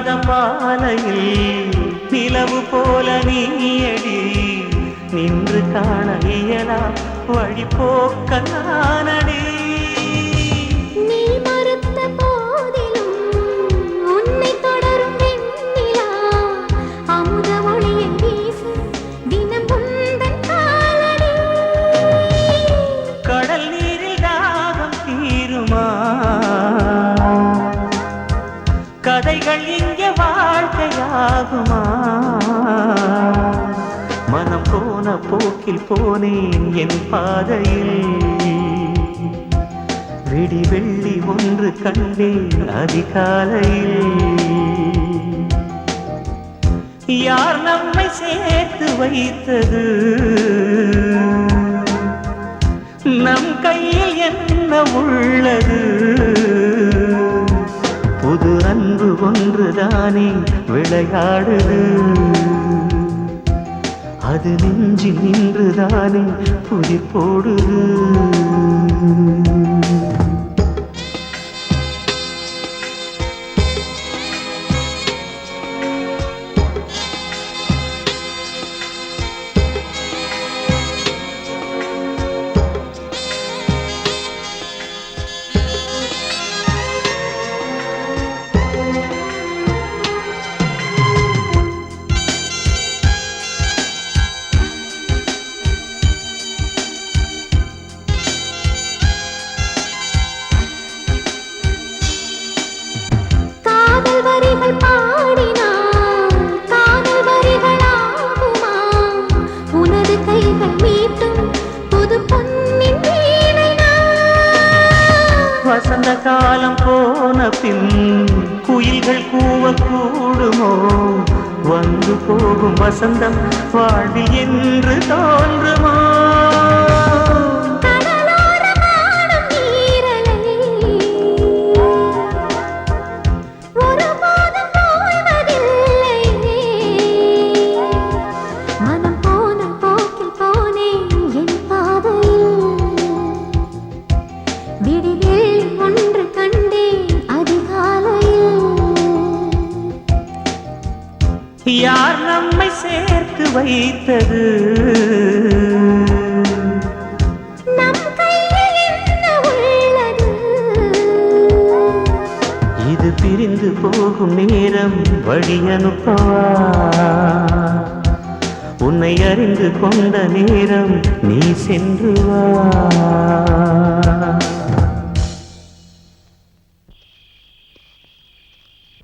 இல்லாத பாலையில் நிலவு போல நீயடி. நின்று காண இயலா வழி போக்க நானடி. கதைகள் ஆகுமா? மனம் போன போக்கில் போனேன் என் பாதையில். விடி வெள்ளி ஒன்று கண்டேன் அதிகாலையில். யார் நம்மை சேர்த்து வைத்தது? நம் கையில் என்ன உள்ளது? புது அன்பு ஒன்றுதானே விளையாடுது. அது நெஞ்சில் நின்றுதானே புதிர் போடுது. வசந்த காலம் போன பின் குயில்கள் கூவ கூடுமோ வந்து போகும் வசந்தம் வாழ்வில் என்று தோன்றுமோ? யார் நம்மை சேர்த்து வைத்தது. இது பிரிந்து போகும் நேரம் வழி அனுப்பவா? உன்னை அறிந்து கொண்ட நேரம் நீ சென்று வா.